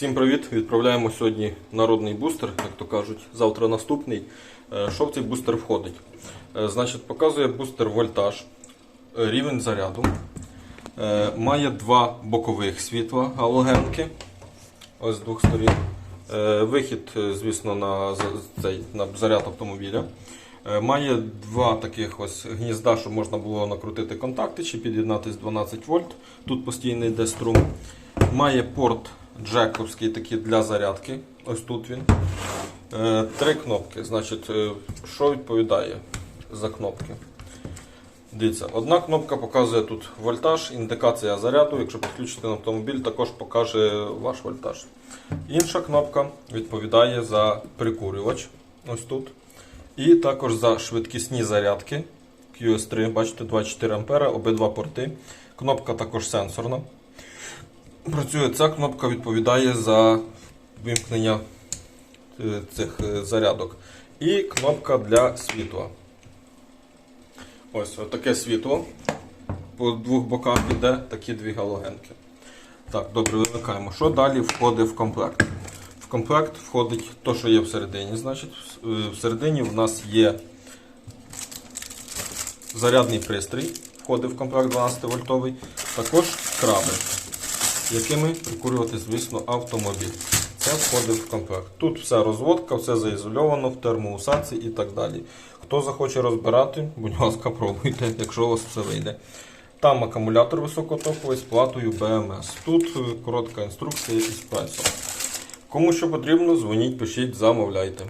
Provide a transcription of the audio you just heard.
Всім привіт! Відправляємо сьогодні народний бустер, як то кажуть, завтра наступний. Е, Що в цей бустер входить? Е, Значить, показує бустер вольтаж, е, рівень заряду. Має два бокових світла галогенки. Ось з двох сторін. Вихід, звісно, на, цей, на заряд автомобіля. Має два таких ось гнізда, щоб можна було накрутити контакти чи під'єднати з 12 вольт. Тут постійно йде струм. Має порт джековський такий для зарядки. Ось тут він. Е, Три кнопки. Значить, е, що відповідає за кнопки? Дивіться, одна кнопка показує тут вольтаж, індикація заряду. Якщо підключити на автомобіль, також покаже ваш вольтаж. Інша кнопка відповідає за прикурювач. Ось тут. І також за швидкісні зарядки QS3, бачите, 24 А, обидва порти. Кнопка також сенсорна. Працює ця кнопка, відповідає за вимкнення е, цих е, зарядок. І кнопка для світла. Ось таке світло. По двох боках йде такі дві галогенки. Так, добре, вимикаємо. Що далі входить в комплект? В комплект входить те, що є всередині. Значить, Е, всередині в нас є зарядний пристрій, входить в комплект 12 вольтовий, також краби, якими прикурювати, звісно, автомобіль. Це входить в комплект. Тут вся розводка, все заізольовано в термоусадці і так далі. Хто захоче розбирати, будь ласка, пробуйте, якщо у вас все вийде. Там акумулятор високотоковий з платою BMS. Тут е, коротка інструкція із прайсом. Кому що потрібно, дзвоніть, пишіть, замовляйте.